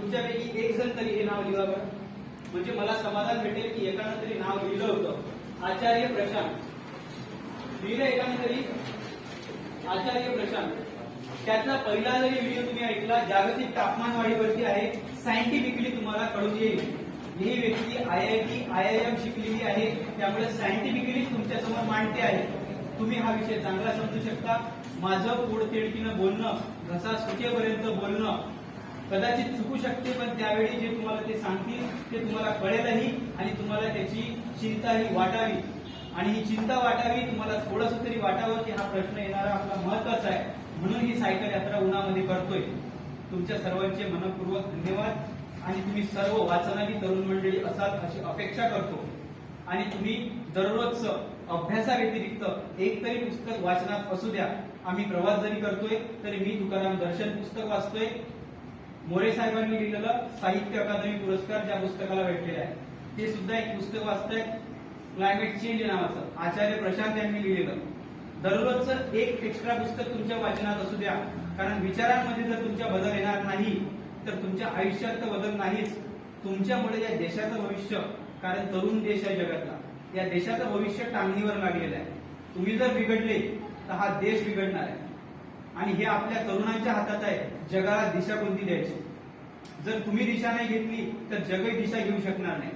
तुमच्यापैकी एक जण तरी हे नाव लिहा बरं म्हणजे मला समाधान भेटेल की एकानं तरी नाव लिहिलं होतं. आचार्य प्रशांत. लिहिलं एकानं तरी? आचार्य प्रशांत. त्यातला पहिला जरी व्हिडिओ तुम्ही ऐकला जागतिक तापमान वाढीवरती आहे सायंटिफिकली तुम्हाला कळून येईल. ही व्यक्ती I I T I I M शिकलेली आहे. त्यामुळे सायंटिफिकली तुमच्यासमोर मांडते आहे. तुम्ही हा विषय चांगला समजू शकता. माझं पोट तिडकीनं बोलणं घसा सुटेपर्यंत बोलणं कदाचित चुकू शकते पण त्यावेळी जे तुम्हाला ते सांगतील ते तुम्हाला कळेलही आणि तुम्हाला त्याची चिंता ही वाटावी. आणि ही चिंता वाटावी तुम्हाला थोडस तरी वाटावं की हा प्रश्न येणारा आपला महत्त्वाचा आहे. म्हणून ही सायकल यात्रा उन्हामध्ये करतोय. तुमच्या सर्वांचे मनपूर्वक धन्यवाद. आणि तुम्ही सर्व वाचनाची तरुण मंडळी असाल अशी अपेक्षा करतो. आणि तुम्ही दररोज अभ्यासाव्यतिरिक्त एक तरी पुस्तक वाचनात असू द्या. आम्ही प्रवास जरी करतोय तरी मी तुकाराम दर्शन पुस्तक वाचतोय. मोरे साहेबांनी लिहिलेलं साहित्य अकादमी पुरस्कार ज्या पुस्तकाला भेटलेला आहे ते सुद्धा एक पुस्तक वाचतंय क्लायमेट चेंज नावाचं. आचार्य प्रशांत यांनी लिहिलेलं. दररोजचं एक एक्स्ट्रा पुस्तक तुमच्या वाचनात असू द्या कारण विचारांमध्ये जर तुमच्या बदल येणार नाही तर तुमच्या आयुष्यात तर बदल नाहीच. तुमच्यामुळे या देशाचं भविष्य कारण तरुण देश आहे जगातला या देशाचं भविष्य टांगणीवर लागलेलं आहे. तुम्ही जर बिघडले तर हा देश बिघडणार आहे. आणि हे आपल्या तरुणांच्या हातात आहे. जगाला दिशा कोणती द्यायची. जर तुम्ही दिशा नाही घेतली तर जगही दिशा घेऊ शकणार नाही.